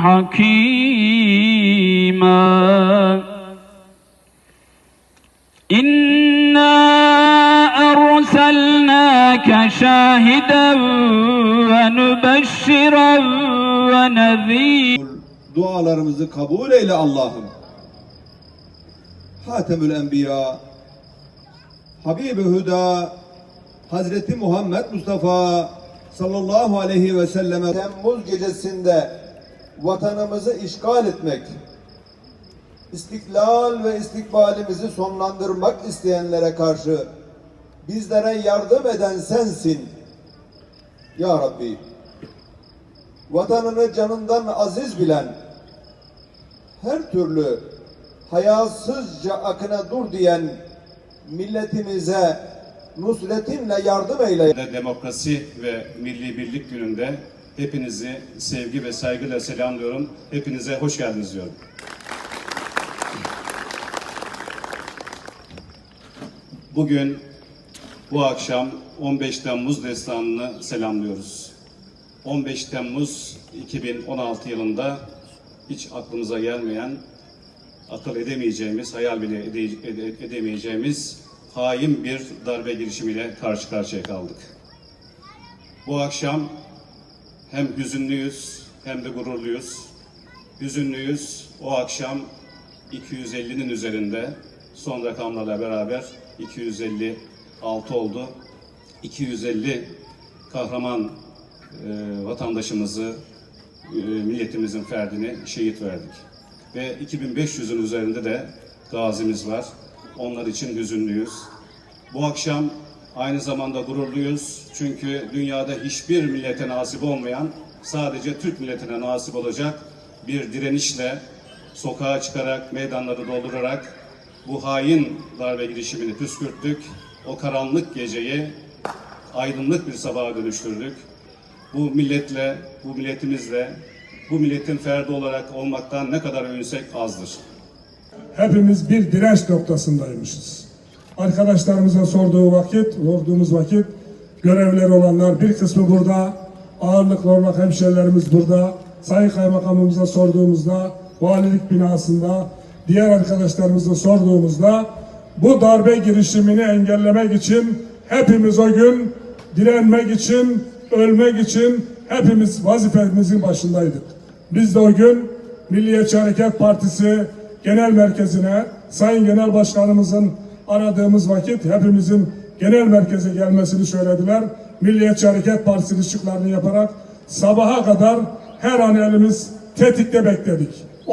حكيما إنا أرسلناك شاهدا ونبشرا ونذيرا Dualarımızı kabul eyle Allah'ım. Hatemül Enbiya, Habib-i Hüda, Hazreti Muhammed Mustafa sallallahu aleyhi ve selleme Temmuz gecesinde vatanımızı işgal etmek, istiklal ve istikbalimizi sonlandırmak isteyenlere karşı bizlere yardım eden sensin. Ya Rabbi, vatanını canından aziz bilen, her türlü hayasızca akına dur diyen milletimize nusretinle yardım eyle. de Demokrasi ve Milli Birlik Günü'nde hepinizi sevgi ve saygıyla selamlıyorum. Hepinize hoş geldiniz diyorum. Bugün, bu akşam 15 Temmuz destanını selamlıyoruz. 15 Temmuz 2016 yılında hiç aklımıza gelmeyen, akıl edemeyeceğimiz, hayal bile ede- ede- edemeyeceğimiz hain bir darbe girişimiyle karşı karşıya kaldık. Bu akşam hem hüzünlüyüz hem de gururluyuz. Hüzünlüyüz. O akşam 250'nin üzerinde son rakamlarla beraber 256 oldu. 250 kahraman e, vatandaşımızı, e, milletimizin ferdini şehit verdik. Ve 2500'ün üzerinde de gazimiz var. Onlar için hüzünlüyüz. Bu akşam aynı zamanda gururluyuz. Çünkü dünyada hiçbir millete nasip olmayan, sadece Türk milletine nasip olacak bir direnişle sokağa çıkarak, meydanları doldurarak bu hain darbe girişimini püskürttük. O karanlık geceyi aydınlık bir sabaha dönüştürdük. Bu milletle, bu milletimizle, bu milletin ferdi olarak olmaktan ne kadar övünsek azdır. hepimiz bir direnç noktasındaymışız. Arkadaşlarımıza sorduğu vakit, sorduğumuz vakit görevleri olanlar bir kısmı burada, ağırlıklı olarak hemşerilerimiz burada, Sayın Kaymakamımıza sorduğumuzda, valilik binasında, diğer arkadaşlarımıza sorduğumuzda bu darbe girişimini engellemek için hepimiz o gün direnmek için, ölmek için hepimiz vazifemizin başındaydık. Biz de o gün Milliyetçi Hareket Partisi Genel Merkezi'ne Sayın Genel Başkanımızın aradığımız vakit hepimizin genel merkeze gelmesini söylediler. Milliyetçi Hareket Partisi ışıklarını yaparak sabaha kadar her an elimiz tetikte bekledik.